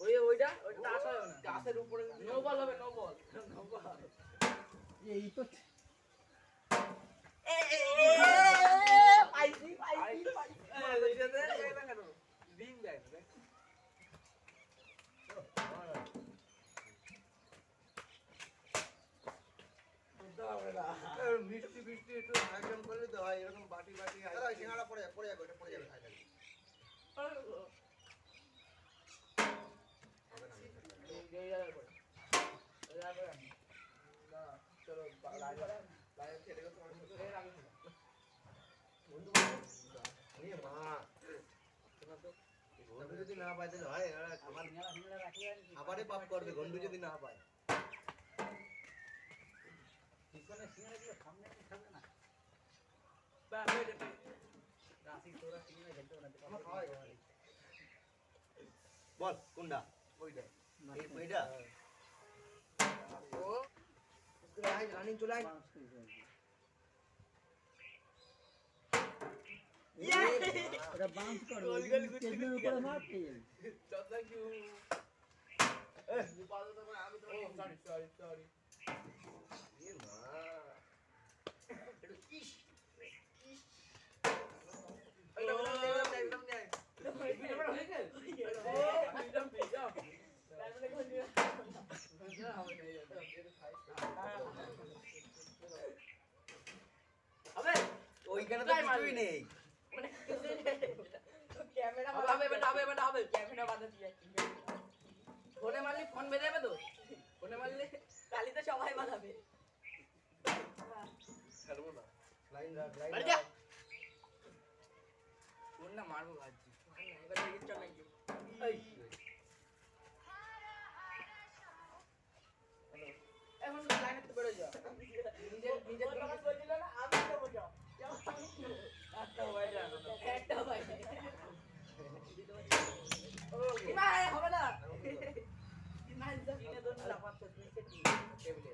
ওই ওইটা? ওইটা হবে না। গাছের উপরে নো বল হবে নো বল। No ball. এই তো পাইছি পাইছি রিং দেয় না, দেখ। মিষ্টি মিষ্টি একটু আয়োজন করলে তো হয় এরকম বাটি বাটি সিঙ্গাড়া পড়ে যাবে পড়ে যাবে ওটা পড়ে যাবে চলো বা- লাইন লাইন ছেড়ে গেছে আমার সাথে। এ মা গন্ডু যদি না পায় তাহলে হয় খাবার খাবারে পাপ করবে গন্ডু যদি না পায়। বল কোনটা? ওইটা ওইটা রানিং চলে আয়। ওটা বাউন্স করবে টেবিলের উপরে মার খেয়ে যাবে Thank you. Oh, sorry, sorry, sorry. এ মা একদম নেই, একদম নেই, একদম নেই। ওইখানে তো কিছুই নেই হবে হবে হবে হবে হবে ক্যামেরা বাঁধাচ্ছি ফোনে মারলে ফোন বেজে যাবে তো? ফোনে মারলে কালি তো সবাই বাঁধাবে। ছাড়বো না। লাইন রাখ লাইন যা। ফোন না মারবো ভাবছি। এবার রেজিস্টার নাকি এখন লাইনে তো বেরো যা। নিজের নিজের বলছিল না আমি তো বোঝা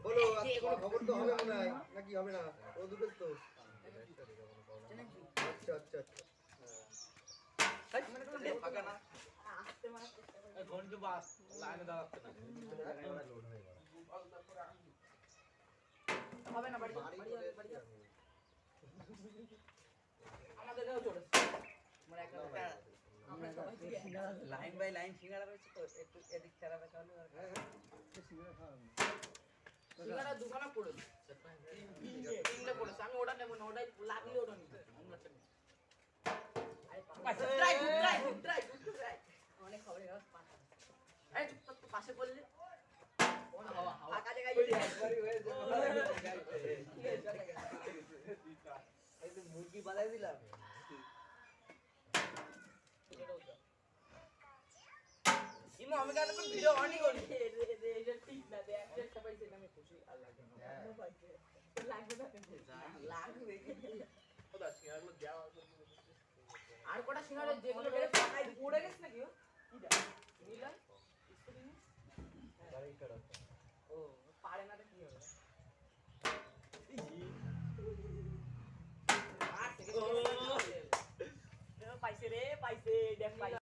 বলো, আজকে কোনো খবর তো হবে নাকি হবে না? ও দুটো তো। আচ্ছা আচ্ছা আচ্ছা। হবে না, বাড়ি বাড়ি বাড়ি চলে যা, বাড়ি যা। এসেছি আমাদেরও চলে মানে একটা আমরা সবাই দিয়ে লাইন বাই লাইন সিঙ্গারা রয়েছে তো একটু এদিক ওটা নেব না ওটাই লাগলে ওটা অনেক খবরের কাগজ পাশে তো মুরগি বালাই দিলাম। ইমো আমি কেন ভিডিও অনই করি? এটা ঠিক না দে একটা পাইছে আমি খুশি। আর লাগবে না লাগবে কটা সিঙ্গারা যেগুলো উড়ে গেছে নাকি ও? কিটা নিলাম ও পারে না তো কি হবে? পাইছে রে পাইছে দেখ পাইছে।